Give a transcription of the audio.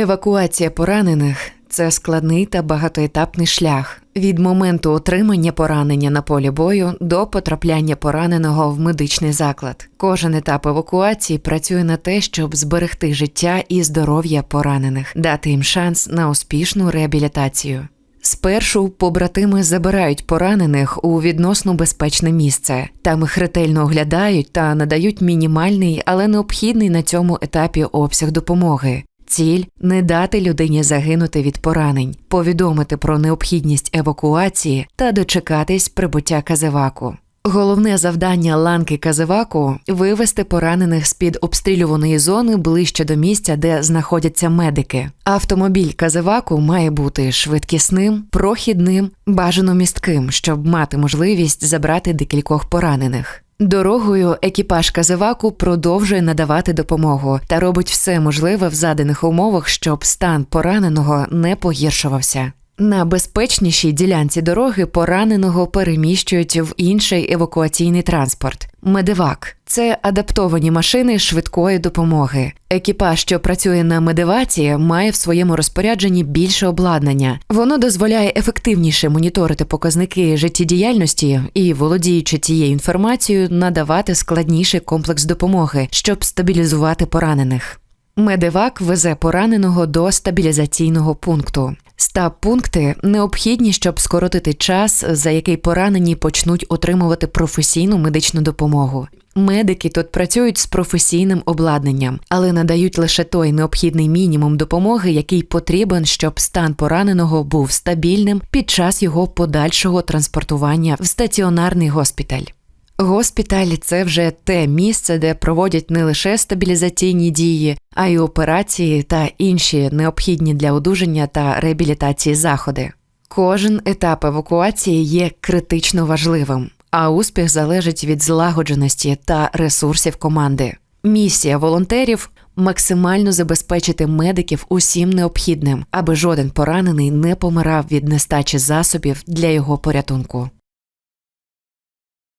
Евакуація поранених це складний та багатоетапний шлях від моменту отримання поранення на полі бою до потрапляння пораненого в медичний заклад. Кожен етап евакуації працює на те, щоб зберегти життя і здоров'я поранених, дати їм шанс на успішну реабілітацію. Спершу побратими забирають поранених у відносно безпечне місце. Там їх ретельно оглядають та надають мінімальний, але необхідний на цьому етапі обсяг допомоги. Ціль не дати людині загинути від поранень, повідомити про необхідність евакуації та дочекатись прибуття казеваку. Головне завдання ланки казеваку вивести поранених з під обстрілюваної зони ближче до місця, де знаходяться медики. Автомобіль казеваку має бути швидкісним, прохідним, бажано містким, щоб мати можливість забрати декількох поранених. Дорогою екіпаж Казеваку продовжує надавати допомогу та робить все можливе в заданих умовах, щоб стан пораненого не погіршувався. На безпечнішій ділянці дороги пораненого переміщують в інший евакуаційний транспорт. Медивак це адаптовані машини швидкої допомоги. Екіпаж, що працює на медивації, має в своєму розпорядженні більше обладнання. Воно дозволяє ефективніше моніторити показники життєдіяльності і, володіючи цією інформацією, надавати складніший комплекс допомоги, щоб стабілізувати поранених. Медивак везе пораненого до стабілізаційного пункту. Стаб-пункти необхідні, щоб скоротити час, за який поранені почнуть отримувати професійну медичну допомогу. Медики тут працюють з професійним обладнанням, але надають лише той необхідний мінімум допомоги, який потрібен, щоб стан пораненого був стабільним під час його подальшого транспортування в стаціонарний госпіталь. Госпіталь це вже те місце, де проводять не лише стабілізаційні дії, а й операції та інші необхідні для одужання та реабілітації заходи. Кожен етап евакуації є критично важливим, а успіх залежить від злагодженості та ресурсів команди. Місія волонтерів максимально забезпечити медиків усім необхідним, аби жоден поранений не помирав від нестачі засобів для його порятунку.